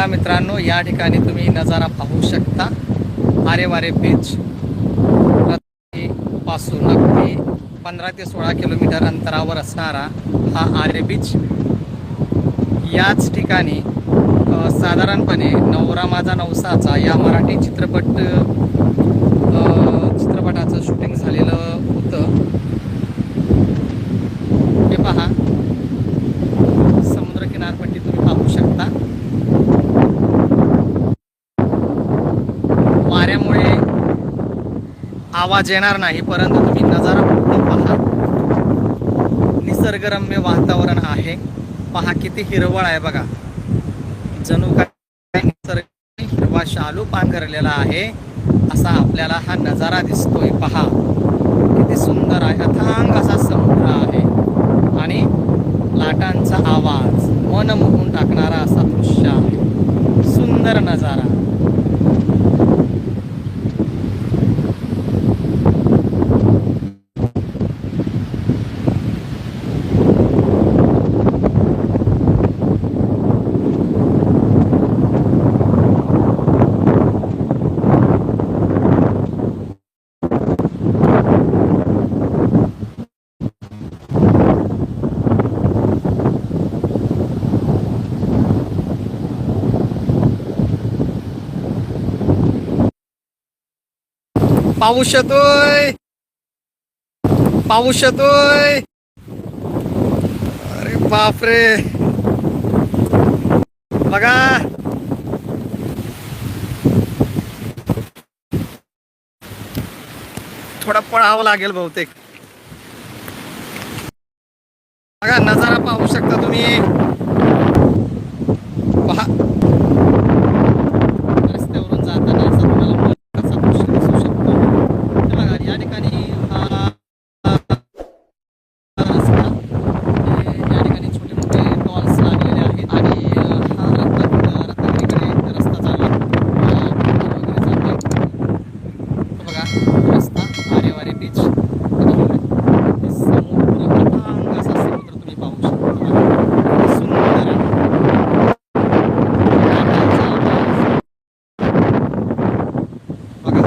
बघा मित्रांनो या ठिकाणी तुम्ही नजारा पाहू शकता. आरे वारे बीच पासून अगदी पंधरा ते सोळा किलोमीटर अंतरावर असणारा हा आरे बीच याच ठिकाणी साधारणपणे नवरा माझा नवसाचा या मराठी चित्रपट चित्रपटाचं शूटिंग झालेलं होतं. हे पहा. समुद्र किनारपट्टी तुम्ही पाहू शकता. आवाज येणार नाही परंतु तुम्ही नजारा फक्त पहा. निसर्गरम्य वातावरण आहे. पहा किती हिरवळ आहे बघा. जणू काय निसर्ग हिरवा शालू पांघरलेला आहे. असा आपल्याला हा नजारा दिसतोय. पहा. किती सुंदर आहे. अथांग असा समुद्र आहे. आणि लाटांचा आवाज मन मोहून टाकणारा असा दृश्य आहे. सुंदर नजारा. पाऊस येतोय. पाऊस येतोय. अरे बापरे. बघा. थोडा पळावं लागेल बहुतेक. बघा नजारा पाहू शकता तुम्ही पहा रस्त्यावरून जाताना असा तुम्हाला मोलाचा दृश्य दिसू शकतो हे बघा या ठिकाणी हा हा रस्ता हे या ठिकाणी छोटे मोठे टॉल्स लागलेले आहेत आणि हा रत्न रत्नागिरीकडे रस्ता चालला अ, वगैरे जातोय. तो बघा रस्ता आरेवारे बीच समुद्र अथांग असा समुद्र तुम्ही पाहू शकता सुंदर आहे लाटांचा आवाज. बघा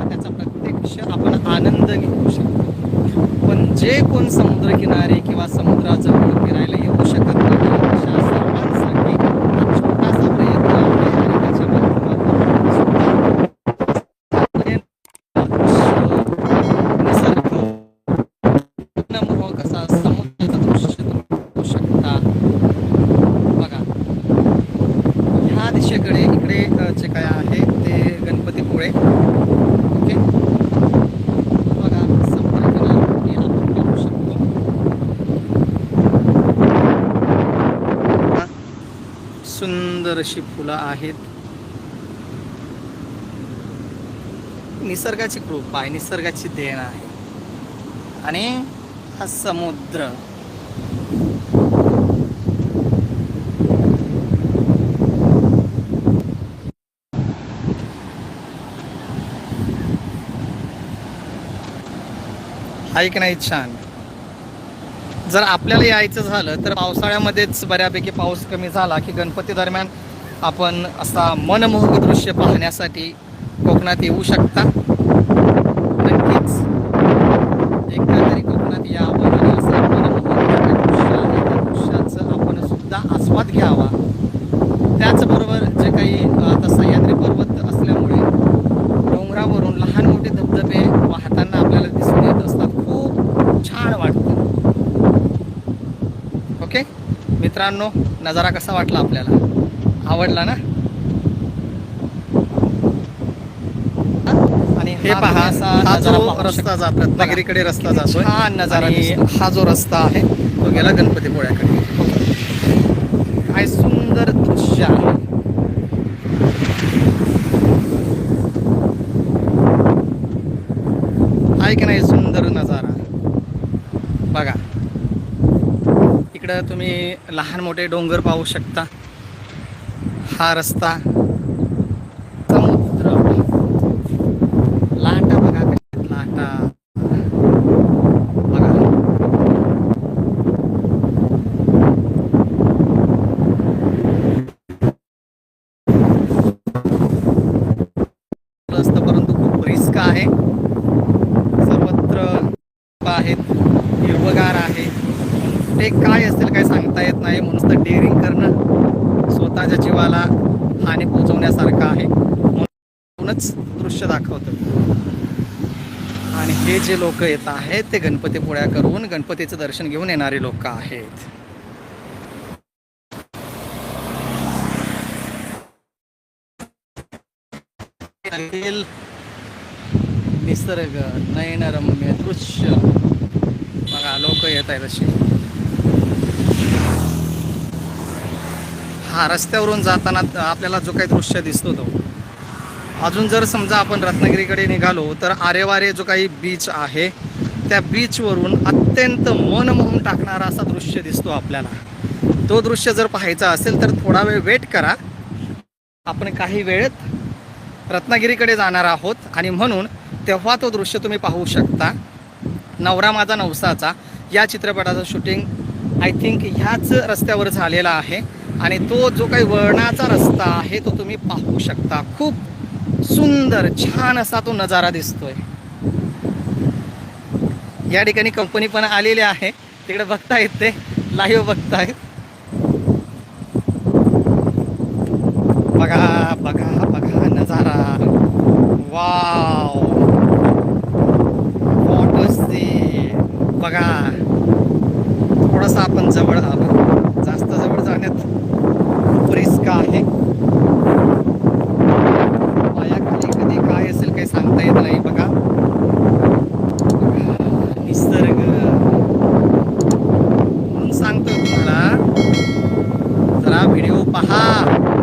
त्याचा प्रत्यक्ष आपण आनंद घेऊ शकतो पण जे कोण समुद्रकिनारी किंवा समुद्राजवळ फिरायला येऊ शकत नाही अशा सर्वांसाठी हा छोटासा प्रयत्न आहे आणि त्याच्या माध्यमातून सुद्धा हे निसर्ग मनमोहक असा समुद्राचं दृश्य तुम्ही बघू शकता बघा ह्या दिशेकडे इकडे अ, जे काय आहे ते गणपतीपुळे ओके बघा समुद्र किनारपट्टी आपण पाहू शकतो बघा, सुंदर अशी फुलं आहेत. निसर्गाची कृपा आहे निसर्गाची देण आहे. आणि हा समुद्र. आहे की नाही छान? जर आपल्याला यायचं झालं तर पावसाळ्यामध्येच बऱ्यापैकी पाऊस कमी झाला की गणपती दरम्यान आपण असा मनमोहक दृश्य पाहण्यासाठी कोकणात येऊ शकता. नक्कीच. एकदा तरी कोकणात यावं आणि असं मनमोहक दृश्य आहे त्या दृश्याचं आपण सुद्धा आस्वाद घ्यावा. त्याचबरोबर जे काही आता सह्याद्री पर्वत असल्यामुळे डोंगरावरून लहान मोठे धबधबे वाहताना आपल्याला दिसून येत असतात खूप छान वाटतं ओके मित्रांनो नजारा कसा वाटला आपल्याला? आवडला ना? आणि हे हा पहा हा जो रस्ता. जात रत्नागिरीकडे रस्ता जातोय. छान नजारा. हा जो रस्ता आहे तो गेला गणपतीपुळ्याकडे. काय सुंदर दृश्य आहे. आहे की नाही? इकडं तुम्ही लहान मोठे डोंगर पाहू शकता. हा रस्ता समुद्र लाटा बघा लाटा. बघा. असतं परंतु खूप रिस्क आहे. सर्वत्र आहेत हिरवगार आहे. ते काय असेल काय सांगता येत नाही. म्हणून तर डेअरिंग करणं स्वतःच्या जीवाला हानी पोचवण्यासारखं आहे. म्हणूनच दृश्य दाखवतं. आणि हे जे लोक येत आहेत ते गणपतीपुळ्या करून गणपतीचं दर्शन घेऊन येणारे लोक आहेत. निसर्ग नयनरम्य दृश्य. बघा लोक येत आहेत अशी. हा रस्त्यावरून जाताना आपल्याला जो काही दृश्य दिसतो तो. अजून जर समजा आपण रत्नागिरीकडे निघालो तर आरेवारे जो काही बीच आहे त्या बीचवरून अत्यंत मन मोहून टाकणारा असा दृश्य दिसतो आपल्याला. तो दृश्य जर पाहायचा असेल तर थोडा वेळ वेट करा. आपण काही वेळेत रत्नागिरीकडे जाणार आहोत आणि म्हणून तेव्हा तो दृश्य तुम्ही पाहू शकता. नवरा माझा नवसाचा. या चित्रपटाचं शूटिंग आय थिंक ह्याच रस्त्यावर झालेला आहे. आणि तो जो काही वळणाचा रस्ता आहे तो तुम्ही पाहू शकता. खूप सुंदर छान असा तो नजारा दिसतोय. या ठिकाणी कंपनी पण आलेली आहे. तिकडे बघता येते. लाईव्ह बघतायत बघा बघा बघा नजारा. वाव वॉट बघा थोडासा आपण जवळ आलो जास्त जवळ जाण्यात रिस्क आहे पायाखाली कधी काय असेल काही सांगता येत नाही बघा निसर्ग म्हणून सांगतोय तुम्हाला जरा व्हिडिओ पहा निसर्ग बघा. एक, त्या बघा, त्या बोटी पाहू शकता तुम्ही. लांब आहेत दिसणार नाहीत थोडंसं zoom करण्याचा प्रयत्न करूया आपण हे बघा बोटी तुम्ही पाहू शकता दिसत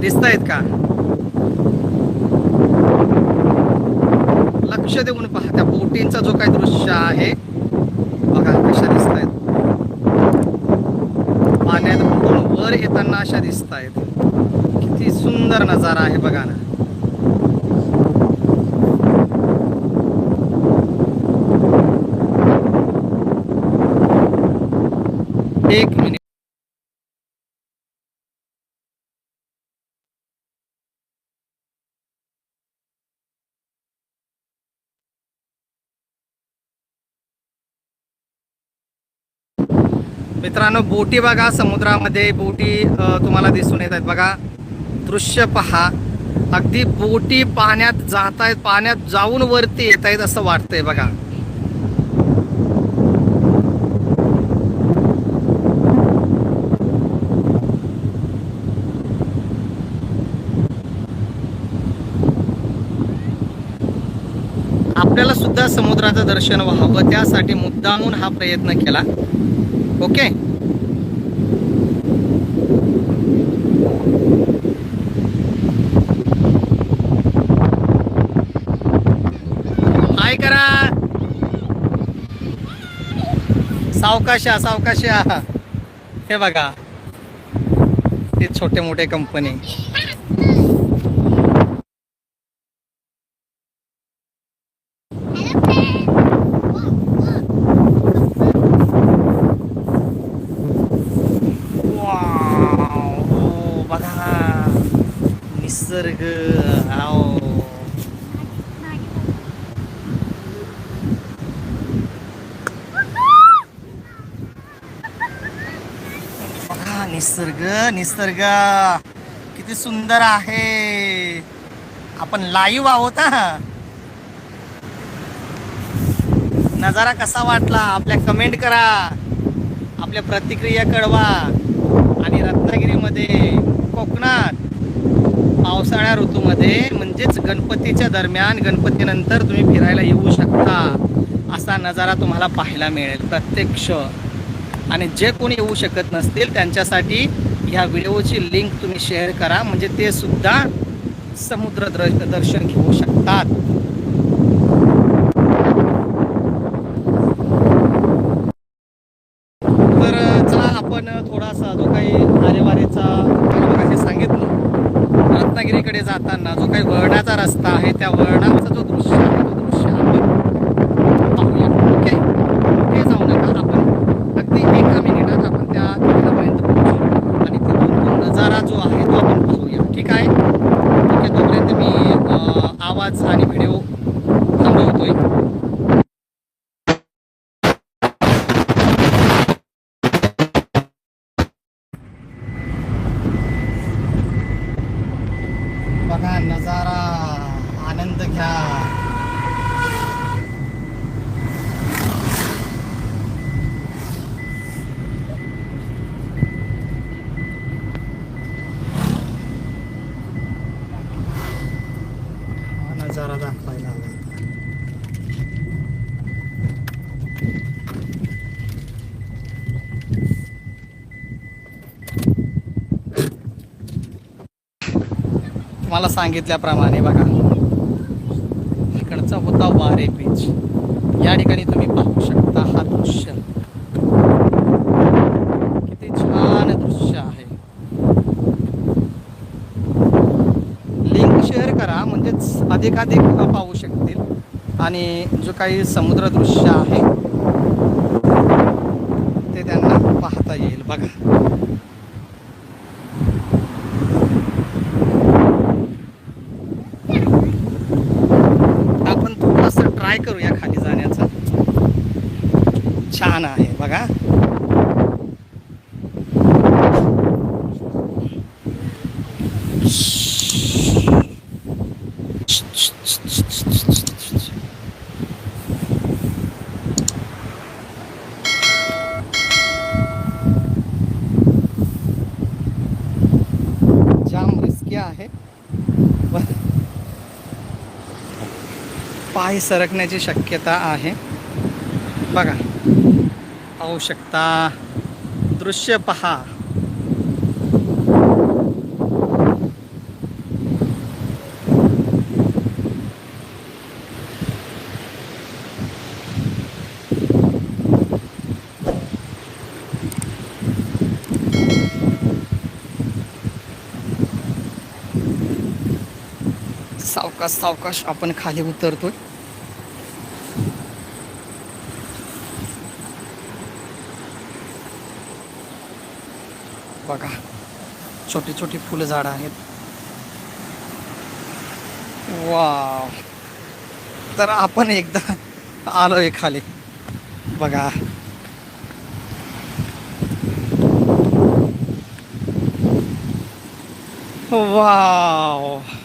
दिसतायत का? लक्ष देऊन पहा त्या बोटींचा जो काही दृश्य आहे बघा कशा दिसत आहेत पाण्यात बुडून वर येताना अशा दिसत आहेत किती सुंदर नजारा आहे बघा ना एक मिनिट. मित्रांनो बोटी बघा समुद्रामध्ये बोटी तुम्हाला दिसून येत आहेत. बघा दृश्य पहा. अगदी बोटी पाण्यात जात आहेत पाण्यात जाऊन वरती येत आहेत असं वाटतंय बघा. आपल्याला सुद्धा समुद्राचं दर्शन व्हावं त्यासाठी मुद्दामून हा प्रयत्न केला. ओके? काय करा. सावकाशा सावकाशा. हे बघा. ते छोटे मोठे कंपनी वाव हो बघा இருக்கு निसर्ग निसर्ग. किती सुंदर आहे. आपण लाईव्ह आहोत नजारा कसा वाटला? आपल्या कमेंट करा. आपल्या प्रतिक्रिया कळवा. आणि रत्नागिरीमध्ये कोकणात पावसाळ्या ऋतूमध्ये म्हणजेच गणपतीच्या दरम्यान गणपतीनंतर तुम्ही फिरायला येऊ शकता असा नजारा तुम्हाला पाहायला मिळेल प्रत्यक्ष. आणि जे कोणी येऊ शकत नसतील त्यांच्यासाठी ह्या व्हिडिओची लिंक तुम्ही शेअर करा म्हणजे ते सुद्धा समुद्र द्र- दर्शन घेऊ शकतात तर चला आपण थोडासा जो काही आरेवारीचा मगाशी सांगितलं असताना जो काही वळणाचा रस्ता आहे त्या वळणाचा जो दृश्य आहे तो दृश्य आपण पाहूया ओके ओके बघा नजारा आनंद घ्या हा नजारा दाखवायला आला इथं. तुम्हाला सांगितल्याप्रमाणे बघा. इकडचा होता वारे बीच या ठिकाणी तुम्ही पाहू शकता हा दृश्य. किती छान दृश्य आहे. लिंक शेअर करा म्हणजेच अधिकाधिक पाहू शकतील. आणि जो काही समुद्र दृश्य आहे ते त्यांना पाहता येईल. बघा आपण थोडंसं ट्राय करूया खाली जाण्याचं छान आहे बघा जाम रिस्की आहे बरं पाय सरकण्याची शक्यता आहे. बघा. पाहू शकता. दृश्य पहा. सावकाश सावकाश आपण खाली उतरतोय. बघा. छोटी छोटी फुलं झाडं आहेत. वा तर आपण एकदा आलोय खाली. बघा. वाव.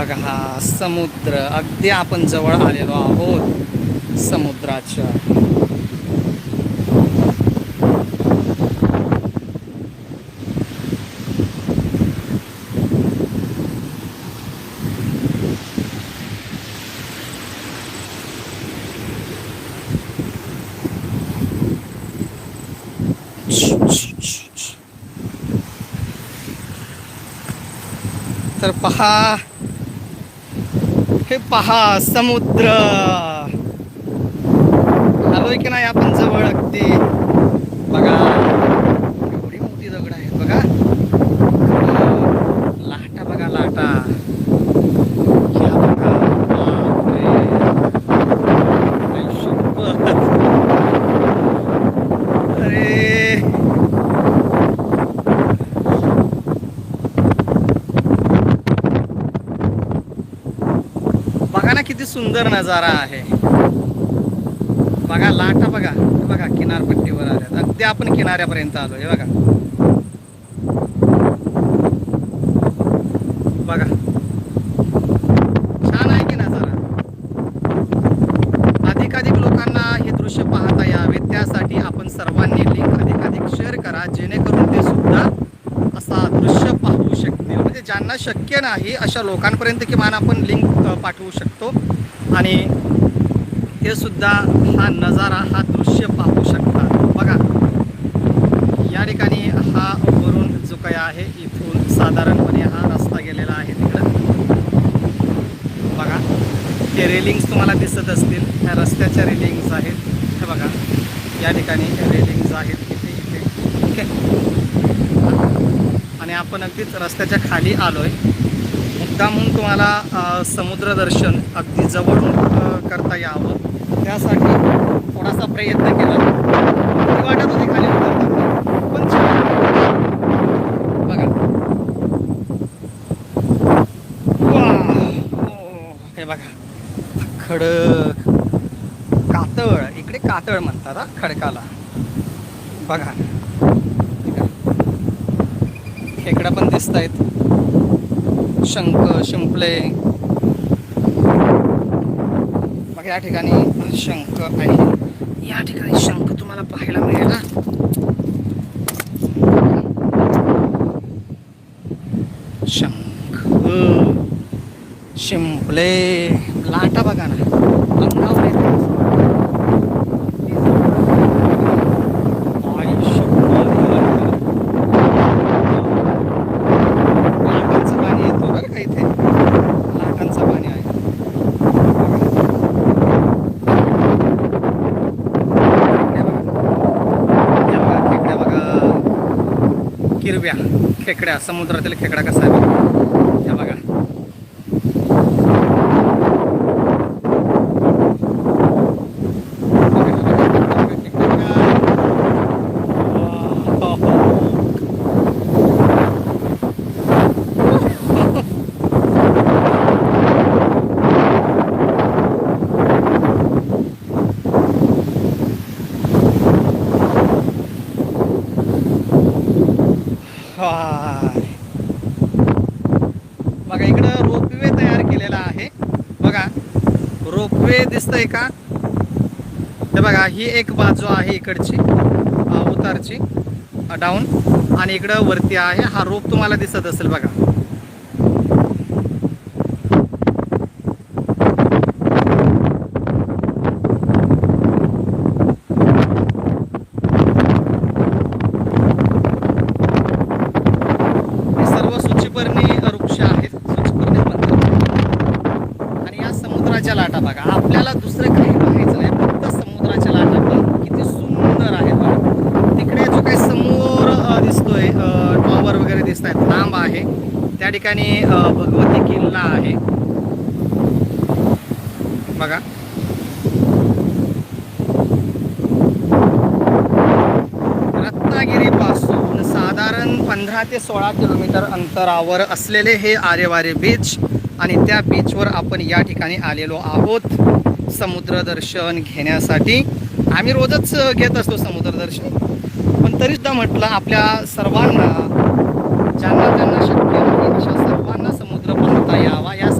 बघा हा समुद्र. अगदी आपण जवळ आलेलो आहोत समुद्राच्या. तर पहा हे पहा समुद्र. आलोय की नाही आपण जवळ अगदी? बघा एवढी मोठी दगड आहेत बघा लाटा बघा लाटा या बघा. बापरे. आई शपथ. अरे बघा ना किती सुंदर नजारा आहे. बघा लाटा बघा. बघा किनारपट्टीवर आल्या अगदी आपण किनाऱ्यापर्यंत आलो हे बघा छान आहे की नजारा अधिकाधिक लोकांना हे दृश्य पाहता यावे त्यासाठी आपण सर्वांनी लिंक अधिकाधिक शेअर करा जेणेकरून ते सुद्धा असा दृश्य पाहू शकतील म्हणजे ज्यांना शक्य नाही अशा लोकांपर्यंत किमान आपण लिंक पाठवू शकतो. आणि ते सुद्धा हा नजारा हा दृश्य पाहू शकता. बघा या ठिकाणी हा वरून जो काही आहे. इथून साधारणपणे हा रस्ता गेलेला आहे तिकडं. बघा ते रेलिंग्स तुम्हाला दिसत असतील. ह्या रस्त्याच्या रेलिंग्स आहेत. हे बघा या ठिकाणी रेलिंग्स आहेत. इथे इथे. ओके आणि आपण अगदीच रस्त्याच्या खाली आलो आहे मुद्दामहून तुम्हाला समुद्रदर्शन अगदी जवळून करता यावं. त्यासाठी थोडासा प्रयत्न केला. भीती वाटत होती खाली पण बघा. हो. हे बघा. खडक. कातळ. इकडे कातळ म्हणतात हा खडकाला. बघा. खेकडा पण दिसत आहेत शंख शिंपले. मग या ठिकाणी शंख आहे. या ठिकाणी शंख तुम्हाला पाहायला मिळेल. शंख शिंपले लाटा बघा ना अंगावर येतात. आई शपथ. लाटांचं पाणी येतो बरं का इथे लाटांचं पाणी आहे हे बघा. हे बघा, खेकड्या बघा किरव्या खेकड्या समुद्रातील खेकडा कसा आहे बघा. बघा. हाय. बघा इकडं रोपवे तयार केलेला आहे. बघा रोपवे दिसतंय का? तर बघा ही एक बाजू आहे इकडची उतारची डाऊन आणि इकडं वरती आहे. हा रोप तुम्हाला दिसत असेल बघा हे सर्व सुचिपर्णी वृक्ष आहेत सुचिपर्णी म्हणतात आणि या समुद्राच्या लाटा बघा आपल्याला दुसरं काही पाहायचं नाही फक्त समुद्राच्या लाटा पण किती सुंदर आहेत बघा तिकडे जो काही समोर अ, दिसतोय टॉवर वगैरे दिसत आहेत लांब आहे त्या ठिकाणी भगवती किल्ला आहे. बघा. रत्नागिरीपासून साधारण पंधरा ते सोळा किलोमीटर अंतरावर असलेले हे आरेवारे बीच आणि त्या बीचवर आपण या ठिकाणी आलेलो आहोत. समुद्र दर्शन घेण्यासाठी. आम्ही रोजच घेत असतो समुद्रदर्शन पण तरीसुद्धा म्हटलं आपल्या सर्वांना ज्यांना ज्यांना शक्य आहे अशा सर्वांना समुद्र पाहता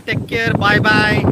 take care. Bye bye.